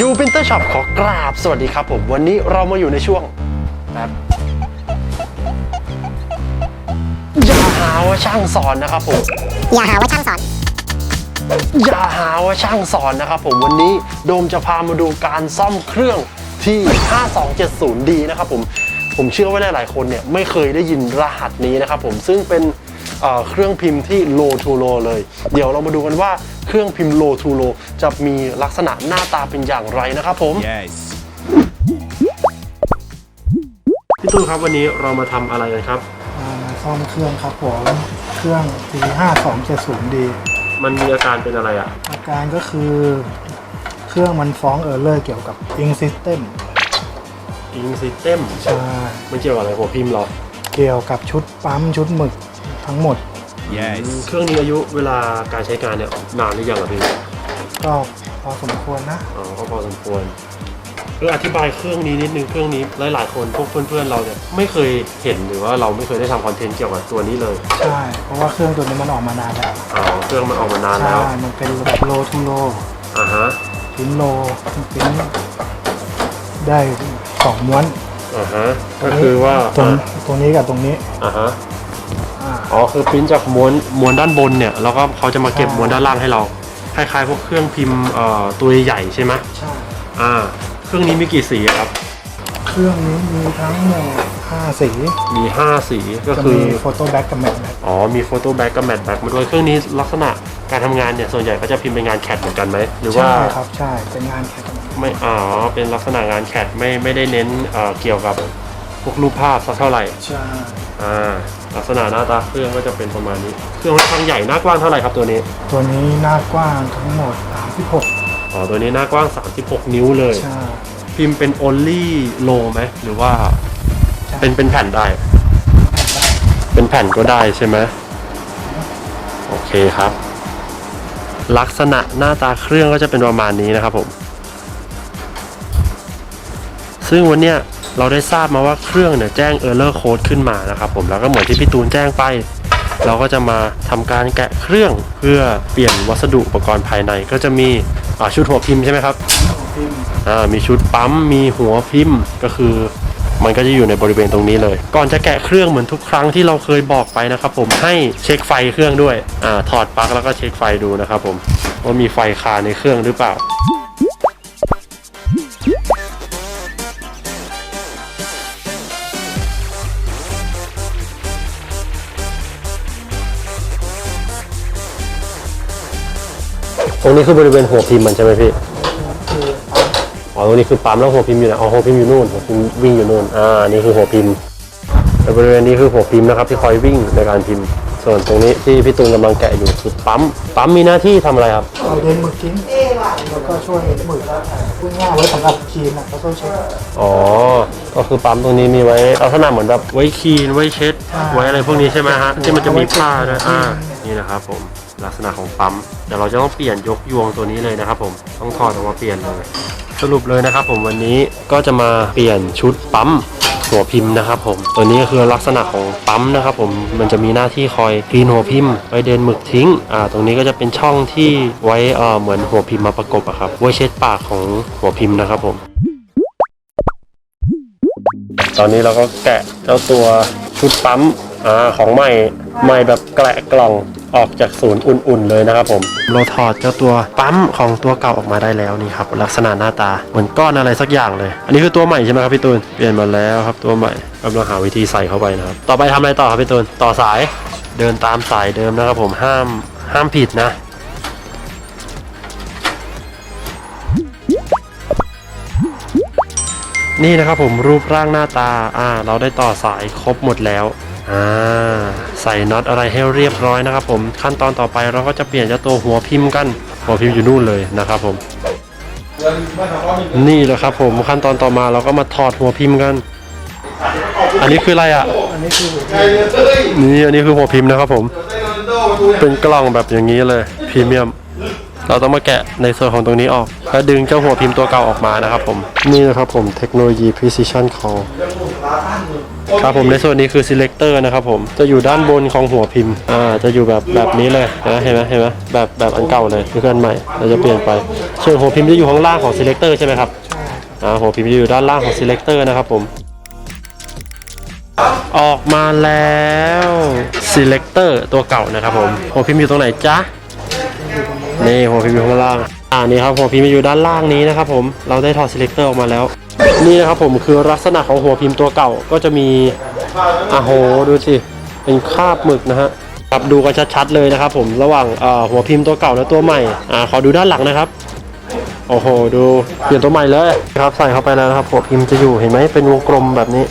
ยูพินเตอร์ช็อปขอกราบสวัสดีครับผม วันนี้เรามาอยู่ในช่วงแบบอย่าหาว่าช่างสอนนะครับผม อย่าหาว่าช่างสอน อย่าหาว่าช่างสอนนะครับผมวันนี้โดมจะพามาดูการซ่อมเครื่องที่ 5270D นะครับผมผมเชื่อว่าหลายๆคนเนี่ยไม่เคยได้ยินรหัสนี้นะครับผมซึ่งเป็นเอ่อเครื่องพิมพ์ที่ low to low เลย เดี๋ยวเรามาดูกันว่า เครื่องพิมพ์ low to low จะมีลักษณะหน้าตาเป็นอย่างไรนะครับผม Yes. พี่ตุ้ยครับวันนี้เรามาทำอะไรกันครับมามาซ่อมเครื่องครับผมเครื่อง T5270D มันมีอาการเป็นอะไรอะอาการก็คือเครื่องมันฟ้องเออร์เลอร์เกี่ยวกับ Ink System อิงซิสเต็มใช่ มันเกี่ยวกับอะไรหัวพิมพ์เหรอ เกี่ยวกับชุดปั๊มชุดหมึกทั้งหมด Yes. เครื่องนี้อายุเวลาการใช้งานเนี่ยนานหรือยังอะพี่ก็พอสมควรนะ อ๋อก็พอสมควรเอออธิบายเครื่องนี้นิดนึงเครื่องนี้หลายๆคนพวกเพื่อนๆเราเนี่ยไม่เคยเห็นหรือว่าเราไม่เคยได้ทำคอนเทนต์เกี่ยวกับตัวนี้เลยใช่ เพราะว่าเครื่องตัวนี้มันออกมานานแล้วอ๋อเครื่องมันออกมานานใช่แล้วมันเป็นแบบ low to low อ่าฮะพิมพ์ low พิมพ์ได้สองม้วนอ่าฮะก็คือว่าตรงตรงนี้กับตรงนี้ อ่าฮะ อ่าอ๋อคือปริ้นจากม้วนม้วนด้านบนเนี่ยแล้วก็เขาจะมาเก็บใช่ม้วนด้านล่างให้เราคล้ายๆพวกเครื่องพิมพ์เอ่อตัวใหญ่ๆใช่ไหมใช่อ่าเครื่องนี้มีกี่สีอะครับ เครื่องนี้มีทั้งหมด5สีมี5สีก็จะคืมีอโฟโต้แบ็กกับแมทแบ็กอ๋อมีโฟโต้แบ็กกับแมทแบ็กมาด้วยเครื่องนี้ลักษณะการทำงานเนี่ยส่วนใหญ่ก็จะพิมพ์เป็นงานแคดเหมือนกันไหมหรือว่าใช่ครับใช่เป็นงานแข่งไม่อ๋อเป็นลักษณะงานแคดไม่ไม่ได้เน้นเอ่อเกี่ยวกับพวกรูปภาพสักเท่าไหร่ใช่ อ่าลักษณะหน้าตาเครื่องก็จะเป็นประมาณนี้ เครื่องค่อนข้างใหญ่หน้ากว้างเท่าไหร่ครับตัวนี้ ตัวนี้หน้ากว้างทั้งหมด 36 อ๋อตัวนี้หน้ากว้าง 36 นิ้วเลย ใช่ พิมพ์เป็น only low ไหมหรือว่าใช่ เป็นเป็นแผ่นได้ เป็นแผ่นก็ได้ใช่ไหมโอเคครับ ลักษณะหน้าตาเครื่องก็จะเป็นประมาณนี้นะครับผม ซึ่งวันเนี้ย เราได้ทราบมาว่าเครื่องเนี่ยแจ้ง error code ขึ้นมานะครับผมแล้วก็เหมือนที่พี่ตูนแจ้งไป เราก็จะมาทำการแกะเครื่องเพื่อเปลี่ยนวัสดุอุปกรณ์ภายใน ก็จะมีอ่าชุดหัวพิมพ์ใช่ไหมครับพิมพ์อ่ามีชุดปั๊มมีหัวพิมพ์ก็คือมันก็จะอยู่ในบริเวณตรงนี้เลย ก่อนจะแกะเครื่องเหมือนทุกครั้งที่เราเคยบอกไปนะครับผมให้เช็คไฟเครื่องด้วยอ่าถอดปลั๊กแล้วก็เช็คไฟดูนะครับผมว่ามีไฟคาในเครื่องหรือเปล่า ตรงนี้คือบริเวณหัวพิมพ์มันใช่ไหมพี่คืออ๋อตรงนี้คือปั๊มแล้วหัวพิมพ์อยู่ไหนอ๋อหัวพิมพ์อยู่นู่นหัวพิมพ์วิ่งอยู่นู่นอ่านี่คือหัวพิมพ์แต่บริเวณนี้คือหัวพิมพ์นะครับที่คอยวิ่งในการพิมพ์ ส่วนตรงนี้ที่พี่ตูนกำลังแกะอยู่คือปั๊มปั๊มมีหน้าที่ทำอะไรครับเอาเดนหมึกทิ้งแล้วก็ช่วยหมึกพูดง่ายๆไว้สำหรับครีมนะแล้วก็เช็ดอ๋อก็คือปั๊มตรงนี้มีไว้ลักษณะเหมือนแบบไว้คลีนไว้เช็ดอ่า ไว้อะไรพวกนี้ใช่ไหมฮะที่มันจะมีผ้าด้วยเอาไว้อ่าเช็ดนี่นะครับผมลักษณะของปั๊มเดี๋ยวเราจะต้องเปลี่ยนยกยวงตัวนี้เลยนะครับผมต้องถอดออกมาเปลี่ยนเลยสรุปเลยนะครับผมวันนี้ก็จะมาเปลี่ยนชุดปั๊มหัวพิมพ์นะครับผมตัวนี้ก็คือลักษณะของปั๊มนะครับผมมันจะมีหน้าที่คอยคลีนหัวพิมพ์ไว้เดินหมึกทิ้งอ่าตรงนี้ก็จะเป็นช่องที่ไว้เอ่อเหมือนหัวพิมพ์มาประกบอะครับไว้เช็ดปากของหัวพิมพ์นะครับผม ตอนนี้เราก็แกะเจ้าตัวชุดปั๊มอ่าของใหม่ใหม่แบบแกะกล่องออกจากศูนย์อุ่นๆเลยนะครับผมเราถอดเจ้าตัวปั๊มของตัวเก่าออกมาได้แล้วนี่ครับลักษณะหน้าตาเหมือนก้อนอะไรสักอย่างเลย อันนี้คือตัวใหม่ใช่ไหมครับพี่ตูนเปลี่ยนมาแล้วครับตัวใหม่กำลังหาวิธีใส่เข้าไปนะครับต่อไปทำอะไรต่อครับพี่ตูนต่อสายเดินตามสายเดิมนะครับผมห้ามห้ามผิดนะ นี่นะครับผมรูปร่างหน้าตาอ่าเราได้ต่อสายครบหมดแล้วอ่าใส่น็อตอะไรให้เรียบร้อยนะครับผมขั้นตอนต่อไปเราก็จะเปลี่ยนเจ้าตัวหัวพิมพ์กัน หัวพิมพ์อยู่นู่นเลยนะครับผม นี่แหละครับผมขั้นตอนต่อมาเราก็มาถอดหัวพิมพ์กัน อันนี้คืออะไรอะนี่อันนี้คือหัวพิมพ์นะครับผม เป็นกล่องแบบอย่างนี้เลยพรีเมียม เราต้องมาแกะในส่วนของตรงนี้ออก แล้วดึงเจ้าหัวพิมพ์ตัวเก่าออกมานะครับผม นี่นะครับผมเทคโนโลยี precision call ครับผมในส่วนนี้คือ selector นะครับผมจะอยู่ด้านบนของหัวพิมพ์อ่าจะอยู่แบบแบบนี้เลยนะเห็นไหมเห็นไหมแบบแบบอันเก่าเลยคืออันใหม่เราจะเปลี่ยนไปส่วนหัวพิมพ์จะอยู่ข้างล่างของ selector ใช่ไหมครับอ่าหัวพิมพ์จะอยู่ด้านล่างของ selector นะครับผมออกมาแล้ว selector ตัวเก่านะครับผมหัวพิมพ์อยู่ตรงไหนจ๊ะ นี่หัวพิมพ์อยู่ข้างล่าง อ่านี่ครับหัวพิมพ์อยู่ด้านล่างนี้นะครับผมเราได้ถอด selector ออกมาแล้ว นี่นะครับผมคือลักษณะของหัวพิมพ์ตัวเก่าก็จะมีอะโหดูสิเป็นคราบหมึกนะฮะครับดูกันชัดๆเลยนะครับ ผมระหว่างหัวพิมพ์ตัวเก่าและตัวใหม่อ่าขอดูด้านหลังนะครับโอ้โห ดูเปลี่ยนตัวใหม่เลยครับใส่เข้าไปแล้วนะครับหัวพิมพ์จะอยู่เห็นไหมเป็นวงกลมแบบนี้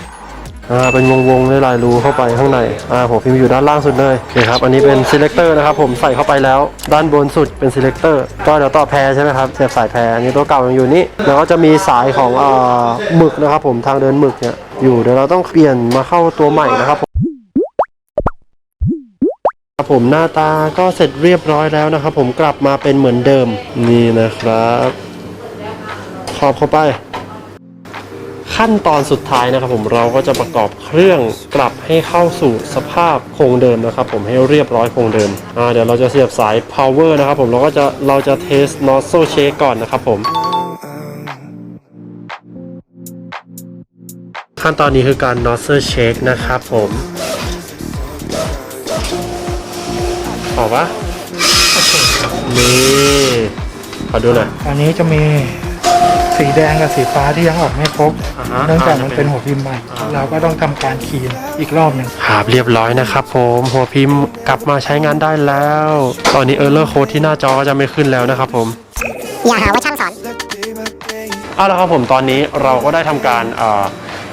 อ่าเป็นวงวงๆด้วยลายรูเข้าไปข้างในอ่าหัวพิมพ์อยู่ด้านล่างสุดเลยโอเคครับอันนี้เป็น selector นะครับผมใส่เข้าไปแล้ว ด้านบนสุดเป็น selector ก็เดี๋ยวต่อแพรใช่ไหมครับเสียบสายแพรอันนี้ตัวเก่ายังอยู่นี่แล้วก็จะมีสายของอ่าหมึกนะครับผมทางเดินหมึกเนี่ยอยู่เดี๋ยวเราต้องเปลี่ยนมาเข้าตัวใหม่นะครับผมครับผมหน้าตาก็เสร็จเรียบร้อยแล้วนะครับ ผมกลับมาเป็นเหมือนเดิมนี่นะครับขอบเข้าไป ขั้นตอนสุดท้ายนะครับผมเราก็จะประกอบเครื่องกลับให้เข้าสู่สภาพคงเดิมนะครับผมให้เรียบร้อยคงเดิมอ่าเดี๋ยวเราจะเสียบสาย power นะครับผมเราก็จะเราจะเทส nozzle shake ก่อนนะครับผมขั้นตอนนี้คือการ nozzle shake นะครับผมออกปะนี่ขอดูหน่อยอันนี้จะมี สีแดงกับสีฟ้าที่ยังออกไม่ครบอ่าฮะเนื่องจากมันเป็นหัวพิมพ์ใหม่เราก็ต้องทำการคีนอีกรอบหนึ่งครับเรียบร้อยนะครับผมหัวพิมพ์กลับมาใช้งานได้แล้ว ตอนนี้เออร์เลอร์โค้ดที่หน้าจอก็จะไม่ขึ้นแล้วนะครับผม อย่าหาว่าช่างสอน เอาละครับผมตอนนี้เราก็ได้ทำการเอ่อ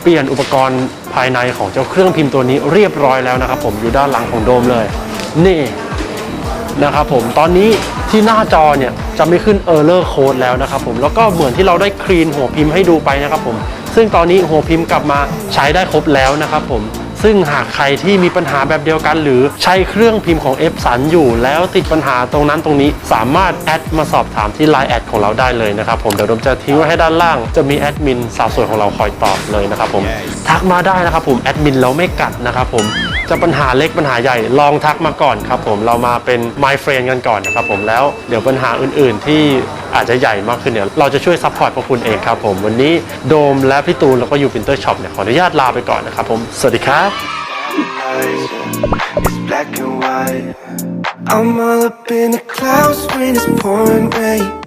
เปลี่ยนอุปกรณ์ภายในของเจ้าเครื่องพิมพ์ตัวนี้เรียบร้อยแล้วนะครับผมอยู่ด้านหลังของโดมเลย นี่ นะครับผมตอนนี้ที่หน้าจอเนี่ยจะไม่ขึ้น Error Code แล้วนะครับผมแล้วก็เหมือนที่เราได้คลีนหัวพิมพ์ให้ดูไปนะครับผมซึ่งตอนนี้หัวพิมพ์กลับมาใช้ได้ครบแล้วนะครับผม ซึ่งหากใครที่มีปัญหาแบบเดียวกัน หรือใช้เครื่องพิมพ์ของ F สันอยู่ แล้วติดปัญหาตรงนั้นตรงนี้สามารถแอดมาสอบถามที่ Line แอดของเราได้เลยนะครับผมเดี๋ยวผมจะทิ้งไว้ให้ด้านล่างจะมีแอดมินสาวสวยของเราคอยตอบเลยนะครับผมทักมาได้นะครับผมแอดมินเราไม่กัดนะครับผมจะปัญหาเล็กปัญหาใหญ่ลองทักมาก่อนครับผมเรามาเป็น My Friend กันก่อนนะครับผมแล้วเดี๋ยวปัญหาอื่น ๆ ที่ อาจจะใหญ่มากขึ้นเนี่ยเราจะช่วยซัพพอร์ตพวกคุณเองครับผมวันนี้โดมและพี่ตูนแล้วก็ยูพินเตอร์ช็อปเนี่ยขออนุญาตลาไปก่อนนะครับผมสวัสดีครับ It's black and white. I'm all up in the clouds when it's pouring rain.